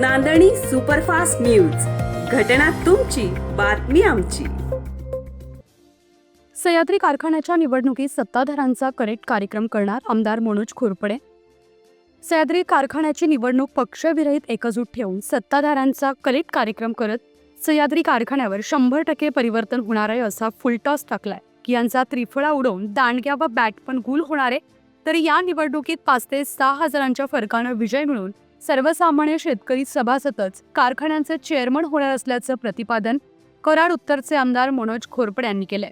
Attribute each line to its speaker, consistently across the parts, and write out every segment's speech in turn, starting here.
Speaker 1: नांदणी superfast news. घटना तुमची बातमी आमची.
Speaker 2: सह्याद्री कारखान्याच्या निवडणुकीत सत्ताधाऱ्यांचा करेक्ट कार्यक्रम करणार आमदार मनोज खोरपडे. सह्याद्री कारखान्याची निवडणूक पक्षविरहित एकजूट ठेवून सत्ताधाऱ्यांचा कलेक्ट कार्यक्रम करत सह्याद्री कारखान्यावर शंभर टक्के परिवर्तन होणार आहे असा फुलटॉस टाकलाय. की यांचा त्रिफळा उडवून दांडग्या व बॅट पण गुल होणार आहे. तरी या निवडणुकीत पाच ते सहा हजारांच्या फरकानं विजय मिळून सर्वसामान्य शेतकरी सभासदच कारखान्यांचे चेअरमन होणार असल्याचं प्रतिपादन कराड उत्तरचे आमदार मनोज खोरपड यांनी केलंय.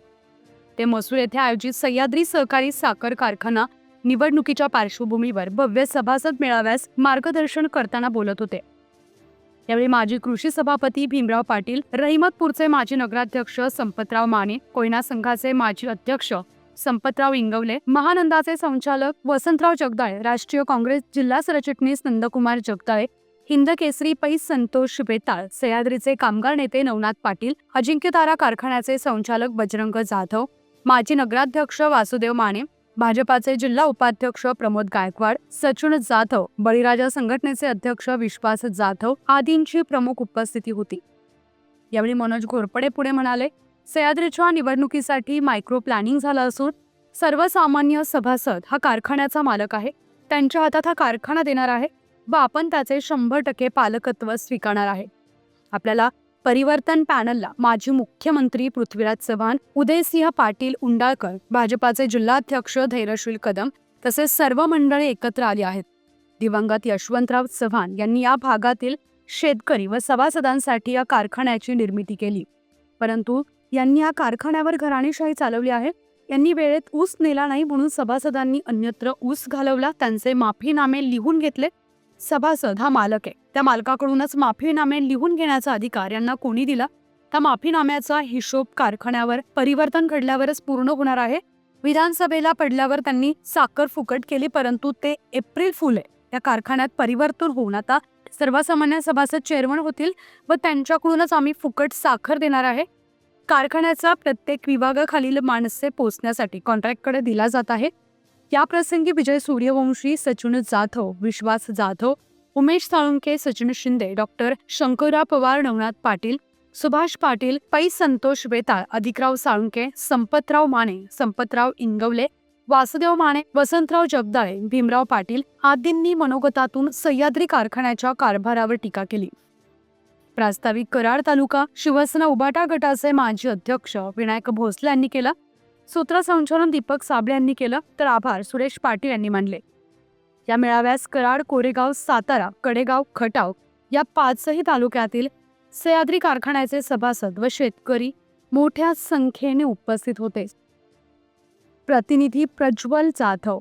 Speaker 2: ते मसूर येथे आयोजित सह्याद्री सहकारी साखर कारखाना निवडणुकीच्या पार्श्वभूमीवर भव्य सभासद मेळाव्यास मार्गदर्शन करताना बोलत होते. यावेळी माजी कृषी सभापती भीमराव पाटील रहिमतपूरचे माजी नगराध्यक्ष संपतराव माने कोयना संघाचे माजी अध्यक्ष संपतराव इंगवले महानंदाचे संचालक वसंतराव जगदाळे राष्ट्रीय काँग्रेस जिल्हा सरचिटणीस नंदकुमार जगदाळे हिंद केसरी पै संतोष बेताळ सह्याद्रीचे कामगार नेते नवनाथ पाटील अजिंक्यतारा कारखान्याचे संचालक बजरंग जाधव माजी नगराध्यक्ष वासुदेव माने भाजपाचे जिल्हा उपाध्यक्ष प्रमोद गायकवाड सचिन जाधव बळीराजा संघटनेचे अध्यक्ष विश्वास जाधव आदींची प्रमुख उपस्थिती होती. यावेळी मनोज घोरपडे पुढे म्हणाले सह्याद्रीच्या निवडणुकीसाठी मायक्रो प्लॅनिंग झालं असून सर्वसामान्य सभासद हा कारखान्याचा मालक आहे. त्यांच्या हातात हा कारखाना देणार आहे व आपण त्याचे शंभर टक्के पालकत्व स्वीकारणार आहे. आपल्याला परिवर्तन पॅनलला माजी मुख्यमंत्री पृथ्वीराज चव्हाण उदयसिंह पाटील उंडाळकर भाजपाचे जिल्हाध्यक्ष धैर्यशील कदम तसेच सर्व मंडळे एकत्र आली आहेत. दिवंगत यशवंतराव चव्हाण यांनी या भागातील शेतकरी व सभासदांसाठी या कारखान्याची निर्मिती केली. परंतु यांनी या कारखान्यावर घराणेशाही चालवली आहे. यांनी वेळेत ऊस नेला नाही म्हणून सभासदांनी अन्यत्र ऊस घालवला. त्यांचे माफीनामे लिहून घेतले. सभासद हा मालक आहे. त्या मालकाकडूनच माफीनामे लिहून घेण्याचा अधिकार यांना कोणी दिला? त्या माफीनाम्याचा हिशोब कारखान्यावर परिवर्तन घडल्यावरच पूर्ण होणार आहे. विधानसभेला पडल्यावर त्यांनी साखर फुकट केली परंतु ते एप्रिल फुल आहे. त्या कारखान्यात परिवर्तन होऊन आता सर्वसामान्य सभासद चेअरमन होतील व त्यांच्याकडूनच आम्ही फुकट साखर देणार आहे. कारखान्याचा प्रत्येक विभागाखालील माणसे पोचण्यासाठी कॉन्ट्रॅक्टकडे दिला जात आहे. या प्रसंगी विजय सूर्यवंशी सचिन जाधव विश्वास जाधव उमेश साळुंके सचिन शिंदे डॉक्टर शंकरराव पवार नवनाथ पाटील सुभाष पाटील पै संतोष बेताळ अधिकराव साळुंके संपतराव माने संपतराव इंगवले वासुदेव माने वसंतराव जगदाळे भीमराव पाटील आदींनी मनोगतातून सह्याद्री कारखान्याच्या कारभारावर टीका केली. प्रास्ताविक कराड तालुका शिवसेना उबाटा गटाचे माजी अध्यक्ष विनायक भोसले यांनी केलं. सूत्रसंचालन दीपक साबळे यांनी केलं तर आभार सुरेश पाटील यांनी मानले. या मेळाव्यास कराड कोरेगाव सातारा कडेगाव खटाव या पाचही तालुक्यातील सह्याद्री कारखान्याचे सभासद व शेतकरी मोठ्या संख्येने उपस्थित होते. प्रतिनिधी प्रज्वल जाधव.